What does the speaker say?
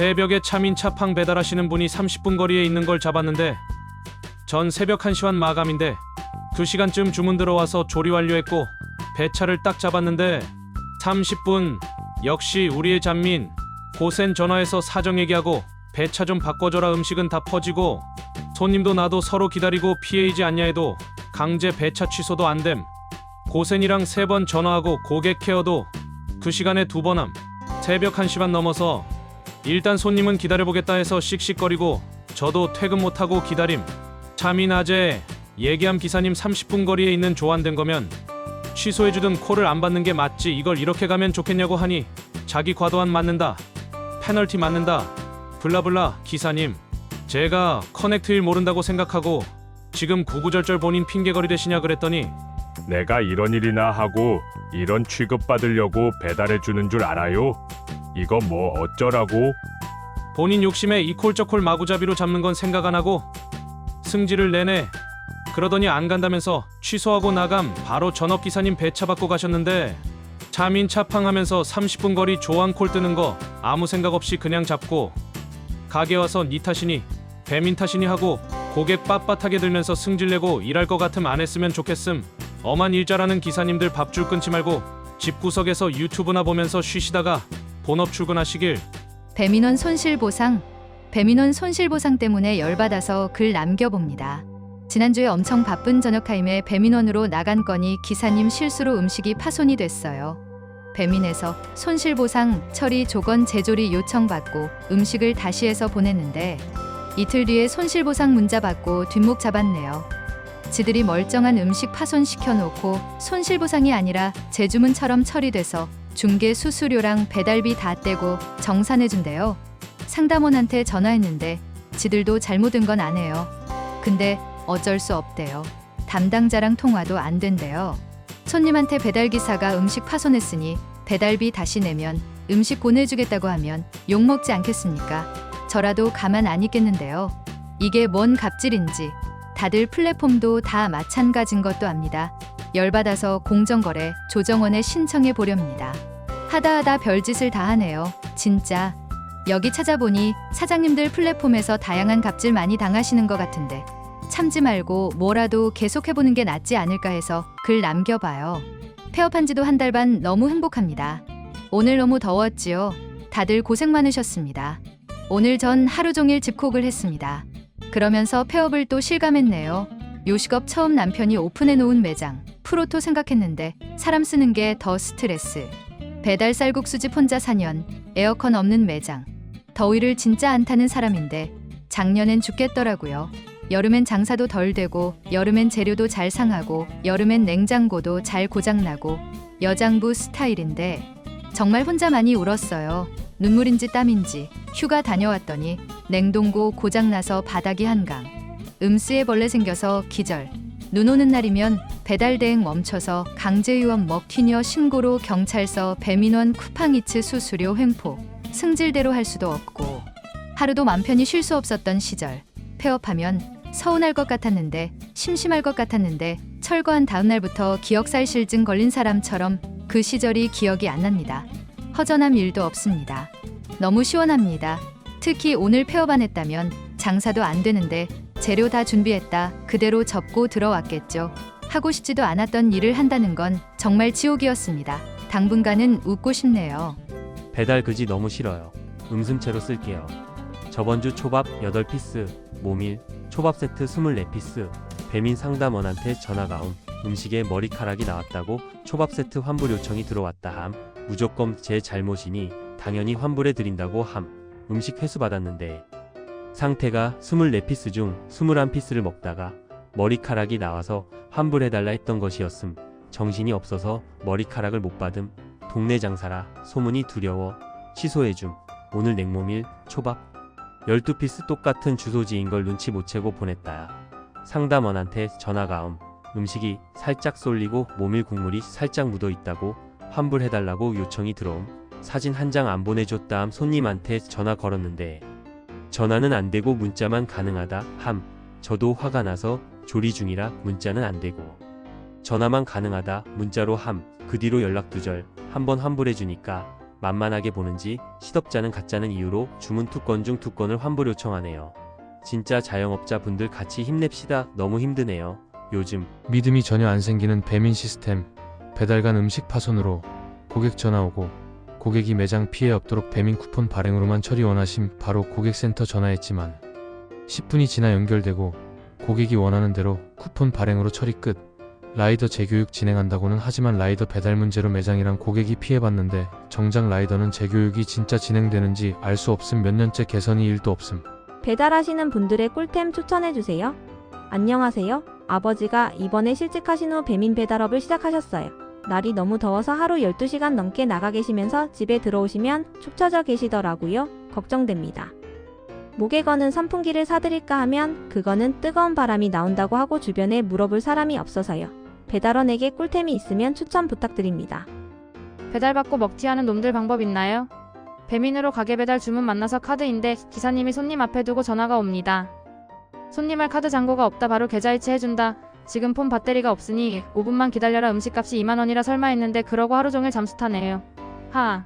새벽에 차민 차팡 배달하시는 분이 30분 거리에 있는 걸 잡았는데 전 새벽 1시 반 마감인데 2시간쯤 주문 들어와서 조리 완료했고 배차를 딱 잡았는데 30분 역시 우리의 잔민 고센 전화해서 사정 얘기하고 배차 좀 바꿔줘라 음식은 다 퍼지고 손님도 나도 서로 기다리고 피해이지 않냐 해도 강제 배차 취소도 안됨. 고센이랑 세 번 전화하고 고객 케어도 그 시간에 두 번 함. 새벽 1시 반 넘어서 일단 손님은 기다려보겠다 해서 씩씩거리고 저도 퇴근 못하고 기다림 참이 낮에 얘기함 기사님 30분 거리에 있는 조안된 거면 취소해주든 콜을 안 받는 게 맞지 이걸 이렇게 가면 좋겠냐고 하니 자기 과도한 맞는다 페널티 맞는다 블라블라 기사님 제가 커넥트 일 모른다고 생각하고 지금 구구절절 본인 핑계거리 되시냐 그랬더니 내가 이런 일이나 하고 이런 취급 받으려고 배달해 주는 줄 알아요? 이거 뭐 어쩌라고? 본인 욕심에 이콜 저콜 마구잡이로 잡는 건 생각 안 하고 승질을 내내 그러더니 안 간다면서 취소하고 나감 바로 전업 기사님 배차 받고 가셨는데 차민 차팡하면서 30분 거리 조항콜 뜨는 거 아무 생각 없이 그냥 잡고 가게 와서 니 탓이니 배민 탓이니 하고 고객 빳빳하게 들면서 승질내고 일할 것 같음 안 했으면 좋겠음 엄한 일 잘하는 기사님들 밥줄 끊지 말고 집구석에서 유튜브나 보면서 쉬시다가 본업 출근하시길 배민원 손실보상 배민원 손실보상 때문에 열받아서 글 남겨봅니다. 지난주에 엄청 바쁜 저녁 타임에 배민원으로 나간 건이 기사님 실수로 음식이 파손이 됐어요. 배민에서 손실보상 처리 조건 재조리 요청받고 음식을 다시 해서 보냈는데 이틀 뒤에 손실보상 문자 받고 뒷목 잡았네요. 지들이 멀쩡한 음식 파손시켜 놓고 손실보상이 아니라 재주문처럼 처리돼서 중개 수수료랑 배달비 다 떼고 정산해준대요. 상담원한테 전화했는데 지들도 잘못된 건안 해요. 근데 어쩔 수 없대요. 담당자랑 통화도 안 된대요. 손님한테 배달기사가 음식 파손했으니 배달비 다시 내면 음식 보내주겠다고 하면 욕먹지 않겠습니까? 저라도 가만 안 있겠는데요. 이게 뭔 갑질인지 다들 플랫폼도 다 마찬가지인 것도 압니다. 열받아서 공정거래 조정원에 신청해 보렵니다. 하다 하다 별짓을 다 하네요. 진짜. 여기 찾아보니 사장님들 플랫폼에서 다양한 갑질 많이 당하시는 것 같은데 참지 말고 뭐라도 계속해보는 게 낫지 않을까 해서 글 남겨봐요. 폐업한 지도 한 달 반 너무 행복합니다. 오늘 너무 더웠지요. 다들 고생 많으셨습니다. 오늘 전 하루 종일 집콕을 했습니다. 그러면서 폐업을 또 실감했네요. 요식업 처음 남편이 오픈해 놓은 매장 프로토 생각했는데 사람 쓰는 게 더 스트레스. 배달 쌀국수집 혼자 4년 에어컨 없는 매장 더위를 진짜 안 타는 사람인데 작년엔 죽겠더라고요. 여름엔 장사도 덜 되고 여름엔 재료도 잘 상하고 여름엔 냉장고도 잘 고장나고 여장부 스타일인데 정말 혼자 많이 울었어요. 눈물인지 땀인지 휴가 다녀왔더니 냉동고 고장나서 바닥이 한강 음스에 벌레 생겨서 기절 눈 오는 날이면 배달 대행 멈춰서 강제 유업 먹튀녀 신고로 경찰서 배민원 쿠팡이츠 수수료 횡포 승질대로 할 수도 없고 하루도 맘 편히 쉴 수 없었던 시절 폐업하면 서운할 것 같았는데 심심할 것 같았는데 철거한 다음 날부터 기억살실증 걸린 사람처럼 그 시절이 기억이 안 납니다. 허전함 일도 없습니다. 너무 시원합니다. 특히 오늘 폐업 안 했다면 장사도 안 되는데 재료 다 준비했다 그대로 접고 들어왔겠죠. 하고 싶지도 않았던 일을 한다는 건 정말 지옥이었습니다. 당분간은 웃고 싶네요. 배달 그지 너무 싫어요. 음슴채로 쓸게요. 저번 주 초밥 8피스, 모밀, 초밥 세트 24피스, 배민 상담원한테 전화가 옴. 음식에 머리카락이 나왔다고 초밥 세트 환불 요청이 들어왔다 함. 무조건 제 잘못이니 당연히 환불해 드린다고 함. 음식 회수 받았는데 상태가 24피스 중 21피스를 먹다가 머리카락이 나와서 환불해달라 했던 것이었음. 정신이 없어서 머리카락을 못 받음. 동네 장사라 소문이 두려워 취소해줌. 오늘 냉모밀 초밥 12피스 똑같은 주소지인 걸 눈치 못 채고 보냈다야. 상담원한테 전화가 옴. 음식이 살짝 쏠리고 모밀 국물이 살짝 묻어 있다고 환불해달라고 요청이 들어옴. 사진 한 장 안 보내줬다 함 손님한테 전화 걸었는데 전화는 안 되고 문자만 가능하다 함. 저도 화가 나서 조리 중이라 문자는 안 되고 전화만 가능하다 문자로 함. 그 뒤로 연락 두절 한번 환불해 주니까 만만하게 보는지 시덥잖은 가짜는 이유로 주문 두건중두 건을 환불 요청하네요. 진짜 자영업자 분들 같이 힘냅시다. 너무 힘드네요. 요즘 믿음이 전혀 안 생기는 배민 시스템. 배달 간 음식 파손으로 고객 전화 오고 고객이 매장 피해 없도록 배민 쿠폰 발행으로만 처리 원하심 바로 고객센터 전화했지만 10분이 지나 연결되고 고객이 원하는 대로 쿠폰 발행으로 처리 끝. 라이더 재교육 진행한다고는 하지만 라이더 배달 문제로 매장이랑 고객이 피해봤는데 정작 라이더는 재교육이 진짜 진행되는지 알 수 없음 몇 년째 개선이 일도 없음. 배달하시는 분들의 꿀템 추천해주세요. 안녕하세요. 아버지가 이번에 실직하신 후 배민 배달업을 시작하셨어요. 날이 너무 더워서 하루 12시간 넘게 나가 계시면서 집에 들어오시면 축 처져 계시더라고요. 걱정됩니다. 목에 거는 선풍기를 사드릴까 하면 그거는 뜨거운 바람이 나온다고 하고 주변에 물어볼 사람이 없어서요. 배달원에게 꿀템이 있으면 추천 부탁드립니다. 배달받고 먹튀 하는 놈들 방법 있나요? 배민으로 가게 배달 주문 만나서 카드인데 기사님이 손님 앞에 두고 전화가 옵니다. 손님 할 카드 잔고가 없다 바로 계좌이체 해준다. 지금 폰 배터리가 없으니 5분만 기다려라 음식값이 2만원이라 설마 했는데 그러고 하루 종일 잠수 타네요. 하.